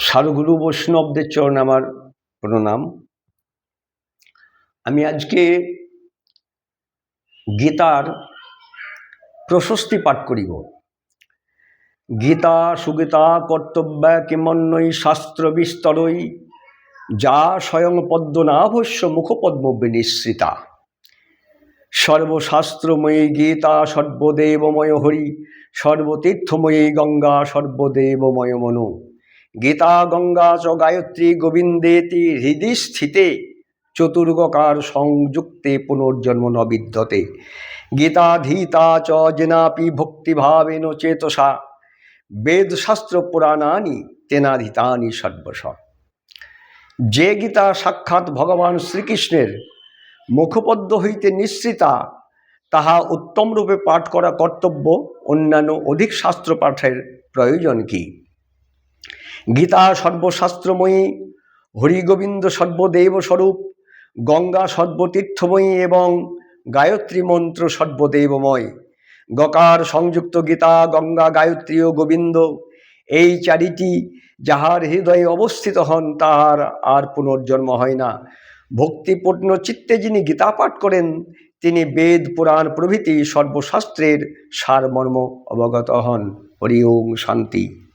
সারগুরু বৈষ্ণবদের চরণ আমার প্রণাম। আমি আজকে গীতার প্রশস্তি পাঠ করিব। গীতা, সুগীতা, কর্তব্য কিমন্বই শাস্ত্র বিস্তরই যা স্বয়ং পদ্মনাভস্য মুখপদ্ম বিনিশ্রিতা সর্বশাস্ত্রময়ী গীতা, সর্বদেবময় হরি, সর্বতীর্থময়ী গঙ্গা, সর্বদেবময় মনু। গীতা গঙ্গা চ গায়ত্রী গোবিন্দেতি হৃদি স্থিতে চতুর্গকার সংযুক্তে পুনর্জন্ম নবিদ্যতে বিদ্যতে গীতা ধীতা চ জেনাপি ভক্তিভাবেন চেতসা। বেদশাস্ত্র পুরাণানি তেনাধিতানি সর্বস যে গীতা সাক্ষাৎ ভগবান শ্রীকৃষ্ণের মুখপদ্ম হইতে নিঃসৃতা, তাহা উত্তম রূপে পাঠ করা কর্তব্য, অন্যান্য অধিক শাস্ত্র পাঠের প্রয়োজন কি? গীতা সর্বশাস্ত্রময়ী, হরিগোবিন্দ সর্বদেব স্বরূপ, গঙ্গা সর্বতীর্থময়ী এবং গায়ত্রী মন্ত্র সর্বদেবময়। গকার সংযুক্ত গীতা, গঙ্গা গায়ত্রী ও গোবিন্দ, এই চারিটি যাহার হৃদয়ে অবস্থিত হন, তাহার আর পুনর্জন্ম হয় না। ভক্তিপূর্ণ চিত্তে যিনি গীতা পাঠ করেন, তিনি বেদ পুরাণ প্রভৃতি সর্বশাস্ত্রের সারমর্ম অবগত হন। হরি ওম শান্তি।